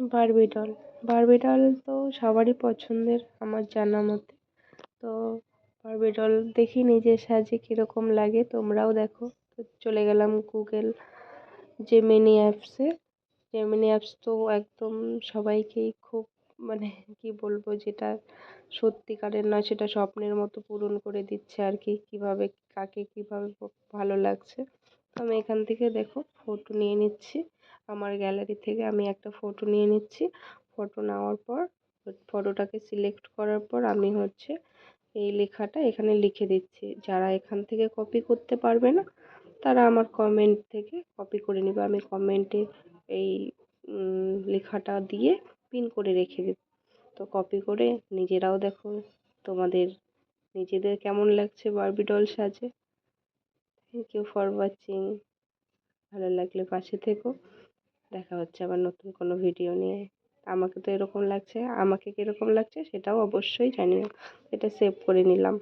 Barbie doll Barbie doll তো সবারই পছন্দের আমার জানা মতে। তো বার্বি ডল দেখি নিজে সাজে কীরকম লাগে, তোমরাও দেখো। তো চলে গেলাম গুগল জেমিনি অ্যাপসে জেমিনি অ্যাপস তো একদম সবাইকেই খুব মানে কী বলব, যেটা সত্যিকারের নয়, সেটা স্বপ্নের মতো পূরণ করে দিচ্ছে আর কি, কীভাবে, কাকে কীভাবে ভালো লাগছে। আমি এখান থেকে দেখো ফটো নিয়ে নিচ্ছি। আমার গ্যালারি থেকে আমি একটা ফটো নিয়ে নিচ্ছি। ফটো নেওয়ার পর ফটোটাকে সিলেক্ট করার পর আমি হচ্ছে এই লেখাটা এখানে লিখে দিচ্ছি। যারা এখান থেকে কপি করতে পারবে না, তারা আমার কমেন্ট থেকে কপি করে নেবে। আমি কমেন্টে এই লেখাটা দিয়ে পিন করে রেখে দেব তো কপি করে নিজেরাও দেখো তোমাদের, নিজেদের কেমন লাগছে বারবি ডল সাজে। থ্যাংক ইউ ফর ওয়াচিং ভালো লাগলে পাশে থেকো। দেখা হচ্ছে আবার নতুন কোনো ভিডিও নিয়ে। আমাকে তো এরকম লাগছে, আমাকে কীরকম লাগছে সেটাও অবশ্যই জানিও এটা সেভ করে নিলাম।